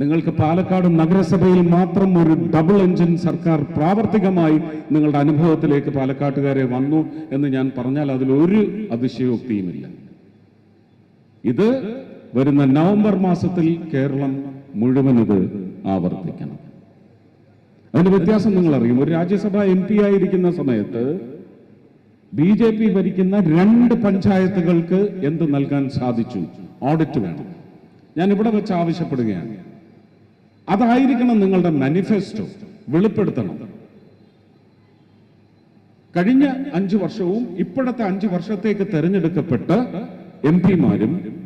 നിങ്ങൾക്ക് പാലക്കാട് നഗരസഭയിൽ മാത്രം ഒരു ഡബിൾ എഞ്ചിൻ സർക്കാർ പ്രാവർത്തികമായി നിങ്ങളുടെ അനുഭവത്തിലേക്ക് പാലക്കാട്ടുകാരെ വന്നു എന്ന് ഞാൻ പറഞ്ഞാൽ അതിലൊരു അതിശയോക്തിയുമില്ല. ഇത് വരുന്ന നവംബർ മാസത്തിൽ കേരളം മുഴുവൻ ഇത് ആവർത്തിക്കണം. അതിന്റെ വ്യത്യാസം നിങ്ങൾ അറിയും ഒരു രാജ്യസഭ എം പി ആയിരിക്കുന്ന സമയത്ത് ബി ജെ പി ഭരിക്കുന്ന രണ്ട് പഞ്ചായത്തുകൾക്ക് എന്ത് നൽകാൻ സാധിച്ചു? ഓഡിറ്റ് വേണം. ഞാൻ ഇവിടെ വെച്ച് ആവശ്യപ്പെടുകയാണ്. അതായിരിക്കണം നിങ്ങളുടെ മാനിഫെസ്റ്റോ. വെളിപ്പെടുത്തണം. കഴിഞ്ഞ അഞ്ചു വർഷവും ഇപ്പോഴത്തെ അഞ്ചു വർഷത്തേക്ക് തെരഞ്ഞെടുക്കപ്പെട്ട എം പിമാരും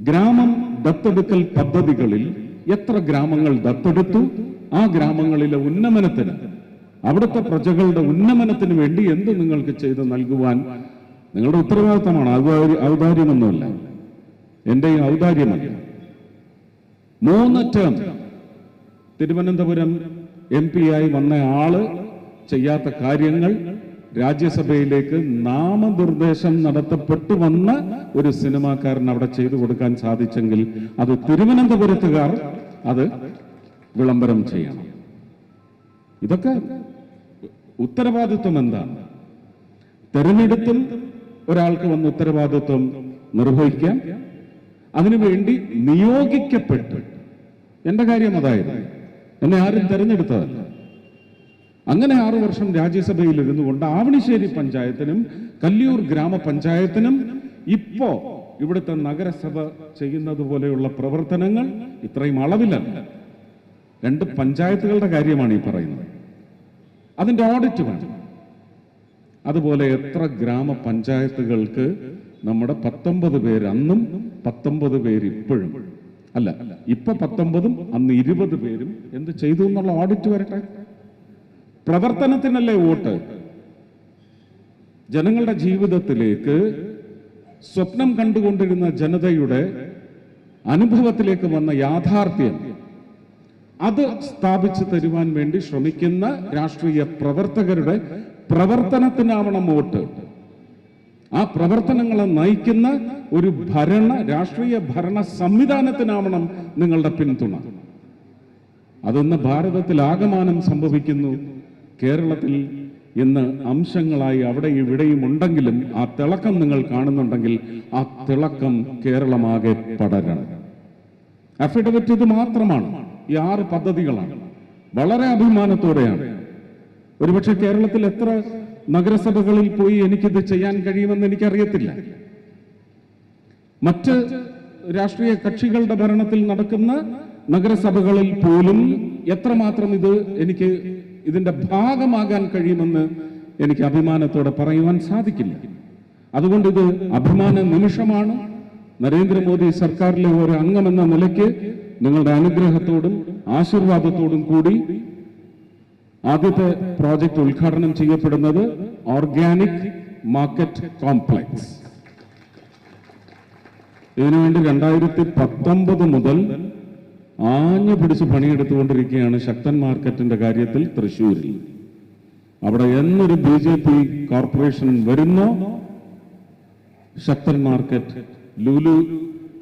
ഗ്രാമം ദത്തെടുക്കൽ പദ്ധതികളിൽ എത്ര ഗ്രാമങ്ങൾ ദത്തെടുത്തു ആ ഗ്രാമങ്ങളിലെ ഉന്നമനത്തിന് അവിടുത്തെ പ്രജകളുടെ ഉന്നമനത്തിന് വേണ്ടി എന്ത് നിങ്ങൾക്ക് ചെയ്ത് നൽകുവാൻ നിങ്ങളുടെ ഉത്തരവാദിത്തമാണ്. ഔദാര്യ- ഔദാര്യമൊന്നുമല്ല. എന്റെയും ഔദാര്യമല്ല. മൂന്ന് ടേം തിരുവനന്തപുരം എം പി ആയി വന്ന ആൾ ചെയ്യാത്ത കാര്യങ്ങൾ രാജ്യസഭയിലേക്ക് നാമനിർദ്ദേശം നടത്തപ്പെട്ടു വന്ന ഒരു സിനിമാക്കാരൻ അവിടെ ചെയ്തു കൊടുക്കാൻ സാധിച്ചെങ്കിൽ അത് തിരുവനന്തപുരത്തുകാർ അത് വിളംബരം ചെയ്യണം. ഇതൊക്കെ ഉത്തരവാദിത്വം എന്താണ്? തെരഞ്ഞെടുത്തും ഒരാൾക്ക് വന്ന് ഉത്തരവാദിത്വം നിർവഹിക്കാം. അതിനുവേണ്ടി നിയോഗിക്കപ്പെട്ട്. എന്റെ കാര്യം അതായിരുന്നു എന്നെ ആരും തെരഞ്ഞെടുത്തതല്ല. അങ്ങനെ ആറു വർഷം രാജ്യസഭയിൽ ഇരുന്നു കൊണ്ട് ആവണിശ്ശേരി പഞ്ചായത്തിനും കല്ലിയൂർ ഗ്രാമപഞ്ചായത്തിനും ഇപ്പോ ഇവിടുത്തെ നഗരസഭ ചെയ്യുന്നത് പോലെയുള്ള പ്രവർത്തനങ്ങൾ ഇത്രയും അളവിലല്ല. രണ്ട് പഞ്ചായത്തുകളുടെ കാര്യമാണ് ഈ പറയുന്നത്. അതിന്റെ ഓഡിറ്റ് വേണം. അതുപോലെ എത്ര ഗ്രാമപഞ്ചായത്തുകൾക്ക് നമ്മുടെ പത്തൊമ്പത് പേര് അന്നും പത്തൊമ്പത് പേര് ഇപ്പോഴും അല്ല ഇപ്പൊ പത്തൊമ്പതും അന്ന് ഇരുപത് പേരും എന്ത് ചെയ്തു എന്നുള്ള ഓഡിറ്റ് വരട്ടെ? പ്രവർത്തനത്തിനല്ലേ വോട്ട്? ജനങ്ങളുടെ ജീവിതത്തിലേക്ക് സ്വപ്നം കണ്ടുകൊണ്ടിരുന്ന ജനതയുടെ അനുഭവത്തിലേക്ക് വന്ന യാഥാർത്ഥ്യം അത് സ്ഥാപിച്ചു തരുവാൻ വേണ്ടി ശ്രമിക്കുന്ന രാഷ്ട്രീയ പ്രവർത്തകരുടെ പ്രവർത്തനത്തിനാവണം വോട്ട്. ആ പ്രവർത്തനങ്ങളെ നയിക്കുന്ന ഒരു ഭരണ രാഷ്ട്രീയ ഭരണ സംവിധാനത്തിനാവണം നിങ്ങളുടെ പിന്തുണ. അതൊന്ന് ഭാരതത്തിൽ ആകമാനം സംഭവിക്കുന്നു. കേരളത്തിൽ ഇന്ന് അംശങ്ങളായി അവിടെ ഇവിടെയും ഉണ്ടെങ്കിലും ആ തിളക്കം നിങ്ങൾ കാണുന്നുണ്ടെങ്കിൽ ആ തിളക്കം കേരളമാകെ പടരണം. അഫിഡവിറ്റ് ഇത് മാത്രമാണ്. ഈ ആറ് പദ്ധതികളാണ്. വളരെ അഭിമാനത്തോടെയാണ്. ഒരുപക്ഷെ കേരളത്തിൽ എത്ര നഗരസഭകളിൽ പോയി എനിക്കിത് ചെയ്യാൻ കഴിയുമെന്ന് എനിക്കറിയത്തില്ല. മറ്റ് രാഷ്ട്രീയ കക്ഷികളുടെ ഭരണത്തിൽ നടക്കുന്ന നഗരസഭകളിൽ പോലും എത്രമാത്രം ഇത് എനിക്ക് ഇതിന്റെ ഭാഗമാകാൻ കഴിയുമെന്ന് എനിക്ക് അഭിമാനത്തോടെ പറയുവാൻ സാധിക്കില്ല. അതുകൊണ്ട് ഇത് അഭിമാന നിമിഷമാണ്. നരേന്ദ്രമോദി സർക്കാരിലെ ഒരു അംഗമെന്ന നിലയ്ക്ക് നിങ്ങളുടെ അനുഗ്രഹത്തോടും ആശീർവാദത്തോടും കൂടി ആദ്യത്തെ പ്രോജക്റ്റ് ഉദ്ഘാടനം ചെയ്യപ്പെടുന്നത് ഓർഗാനിക് മാർക്കറ്റ് കോംപ്ലക്സ്. ഇതിനുവേണ്ടി രണ്ടായിരത്തി പത്തൊമ്പത് മുതൽ ആഞ്ഞു പിടിച്ച് പണിയെടുത്തുകൊണ്ടിരിക്കുകയാണ് ശക്തൻ മാർക്കറ്റിന്റെ കാര്യത്തിൽ തൃശ്ശൂരിൽ. അവിടെ എന്നൊരു ബി ജെ പി കോർപ്പറേഷൻ വരുന്നോ? ശക്തൻ മാർക്കറ്റ് ലുലു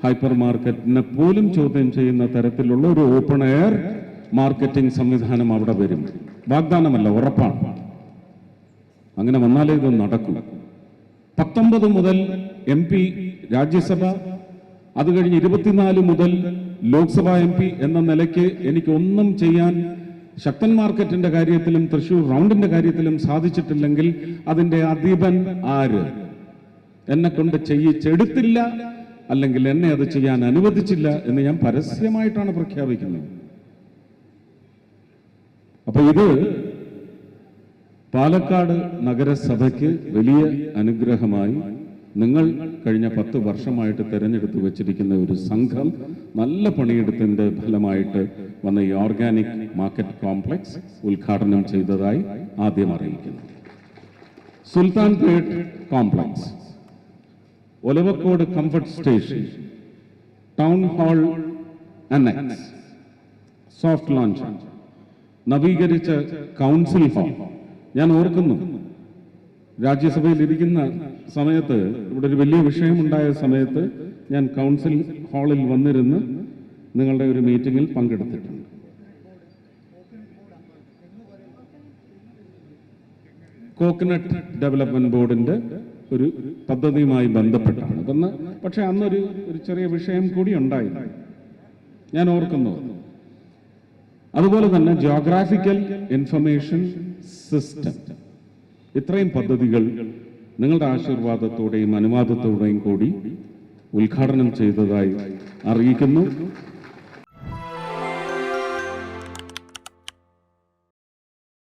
ഹൈപ്പർ മാർക്കറ്റിനെ പോലും ചോദ്യം ചെയ്യുന്ന തരത്തിലുള്ള ഒരു ഓപ്പൺ എയർ മാർക്കറ്റിംഗ് സംവിധാനം അവിടെ വരും. വാഗ്ദാനമല്ല ഉറപ്പാണ്. അങ്ങനെ വന്നാലേ ഇത് നടക്കും. പത്തൊമ്പത് മുതൽ എം പി രാജ്യസഭ അത് കഴിഞ്ഞ് ഇരുപത്തിനാല് മുതൽ ലോക്സഭ എം പി എന്ന നിലയ്ക്ക് എനിക്ക് ഒന്നും ചെയ്യാൻ ശക്തൻ മാർക്കറ്റിന്റെ കാര്യത്തിലും തൃശൂർ റൗണ്ടിന്റെ കാര്യത്തിലും സാധിച്ചിട്ടില്ലെങ്കിൽ അതിന്റെ അധിപൻ ആര്? എന്നെ കൊണ്ട് ചെയ്യിച്ചെടുത്തില്ല അല്ലെങ്കിൽ എന്നെ അത് ചെയ്യാൻ അനുവദിച്ചില്ല എന്ന് ഞാൻ പരസ്യമായിട്ടാണ് പ്രഖ്യാപിക്കുന്നത്. അപ്പൊ ഇത് പാലക്കാട് നഗരസഭയ്ക്ക് വലിയ അനുഗ്രഹമായി നിങ്ങൾ കഴിഞ്ഞ പത്ത് വർഷമായിട്ട് തിരഞ്ഞെടുത്ത് വെച്ചിരിക്കുന്ന ഒരു സംഘം നല്ല പണിയെടുത്തിന്റെ ഫലമായിട്ട് വന്ന ഈ ഓർഗാനിക് മാർക്കറ്റ് കോംപ്ലക്സ് ഉദ്ഘാടനം ചെയ്തതായി ആദ്യം അറിയിക്കുന്നു. Sultan Pet complex Olavakkode comfort station town hall annex soft lounge. നവീകരിച്ച കൗൺസിൽ ഫോം ഞാൻ ഓർക്കുന്നു രാജ്യസഭയിൽ ഇരിക്കുന്ന സമയത്ത് ഇവിടെ ഒരു വലിയ വിഷയമുണ്ടായ സമയത്ത് ഞാൻ കൗൺസിൽ ഹാളിൽ വന്നിരുന്ന് നിങ്ങളുടെ ഒരു മീറ്റിംഗിൽ പങ്കെടുത്തിട്ടുണ്ട്. കോക്കനട്ട് ഡെവലപ്മെന്റ് ബോർഡിന്റെ ഒരു പദ്ധതിയുമായി ബന്ധപ്പെട്ടാണ്. പക്ഷെ അന്നൊരു ഒരു ചെറിയ വിഷയം കൂടി ഉണ്ടായിരുന്നു ഞാൻ ഓർക്കുന്നു അതുപോലെ തന്നെ ജോഗ്രാഫിക്കൽ ഇൻഫർമേഷൻ സിസ്റ്റം ഇത്രയും പദ്ധതികൾ നിങ്ങളുടെ ആശീർവാദത്തോടെയും അനുവാദത്തോടെയും കൂടി ഉദ്ഘാടനം ചെയ്തതായി അറിയിക്കുന്നു.